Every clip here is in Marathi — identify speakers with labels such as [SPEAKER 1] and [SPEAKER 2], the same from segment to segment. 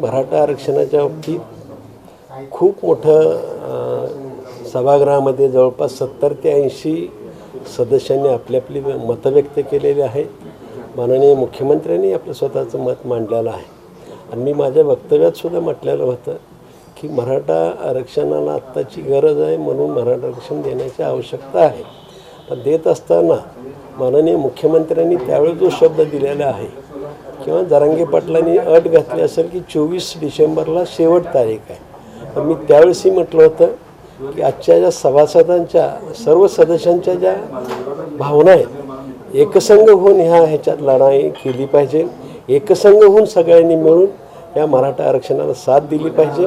[SPEAKER 1] मराठा आरक्षणाच्या बाबतीत खूप मोठं सभागृहामध्ये जवळपास सत्तर ते ऐंशी सदस्यांनी आपली आपली मतं व्यक्त केलेली आहेत. माननीय मुख्यमंत्र्यांनी आपलं स्वतःचं मत मांडलेलं आहे. आणि मी माझ्या वक्तव्यात सुद्धा म्हटलेलं होतं की मराठा आरक्षणाला आत्ताची गरज आहे म्हणून मराठा आरक्षण देण्याची आवश्यकता आहे. पण देत असताना माननीय मुख्यमंत्र्यांनी त्यावेळी जो शब्द दिलेला आहे किंवा जरांगे पाटलांनी अट घातली असेल की चोवीस डिसेंबरला शेवट तारीख आहे. मी त्यावेळेसही म्हटलं होतं की आजच्या ज्या सभासदांच्या सर्व सदस्यांच्या ज्या भावना आहेत एकसंघ होऊन ह्या ह्याच्यात लढाई केली पाहिजे. एकसंघ होऊन सगळ्यांनी मिळून या मराठा आरक्षणाला साथ दिली पाहिजे.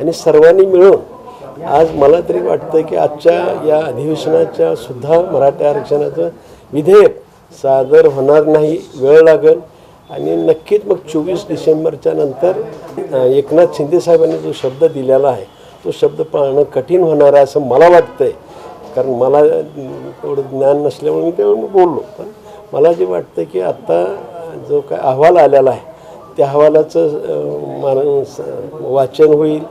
[SPEAKER 1] आणि सर्वांनी मिळून आज मला तरी वाटतं की आजच्या या अधिवेशनाच्या सुद्धा मराठा आरक्षणाचं विधेयक सादर होणार नाही वेळ लागेल. आणि नक्कीच मग चोवीस डिसेंबरच्या नंतर एकनाथ शिंदे साहेबांनी जो शब्द दिलेला आहे तो शब्द पाळणं कठीण होणार आहे असं मला वाटतं आहे कारण मला एवढं तेवढं ज्ञान नसल्यामुळे मी त्यावेळी मी बोललो. पण मला जे वाटतं की आत्ता जो काय अहवाल आलेला आहे त्या अहवालाचं मान स- वाचन होईल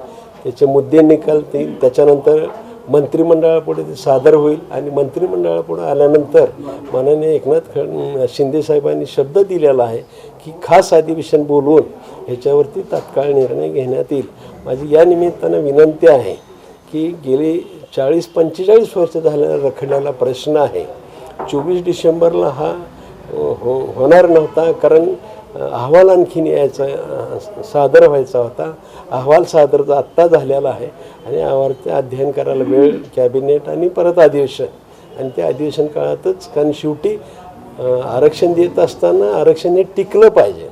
[SPEAKER 1] त्याचे मुद्दे निकालतील त्याच्यानंतर मंत्रिमंडळापुढे ते सादर होईल आणि मंत्रिमंडळापुढे आल्यानंतर माननीय एकनाथ खड शिंदेसाहेबांनी शब्द दिलेला आहे की खास अधिवेशन बोलवून ह्याच्यावरती तात्काळ निर्णय घेण्यात येईल. माझी या निमित्तानं विनंती आहे की गेली चाळीस पंचेचाळीस वर्ष झालेला रखडलेला प्रश्न आहे. चोवीस डिसेंबरला हा हो होणार नव्हता कारण अहवाल आणखीन यायचा सादर व्हायचा होता. अहवाल सादर तर आत्ता झालेला आहे. आणि यावरती अध्ययन करायला वेळ कॅबिनेट आणि परत अधिवेशन. आणि त्या अधिवेशन काळातच कारण शेवटी आरक्षण देत असताना आरक्षण हे टिकलं पाहिजे.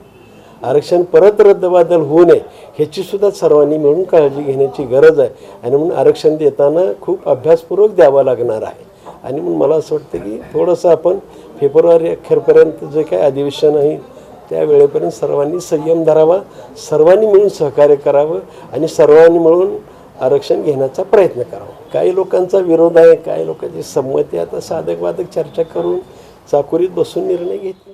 [SPEAKER 1] आरक्षण परत रद्दबादल होऊ नये ह्याचीसुद्धा सर्वांनी मिळून काळजी घेण्याची गरज आहे. आणि म्हणून आरक्षण देताना खूप अभ्यासपूर्वक द्यावा लागणार आहे. आणि म्हणून मला असं वाटतं की थोडंसं आपण फेब्रुवारी अखेरपर्यंत जे काही अधिवेशन आहे त्या वेळेपर्यंत सर्वांनी संयम धरावा सर्वांनी मिळून सहकार्य करावं आणि सर्वांनी मिळून आरक्षण घेण्याचा प्रयत्न करावा. काही लोकांचा विरोध आहे काही लोकांची संमती आता साधक वादक चर्चा करून चाकोरीत बसून निर्णय घेतले.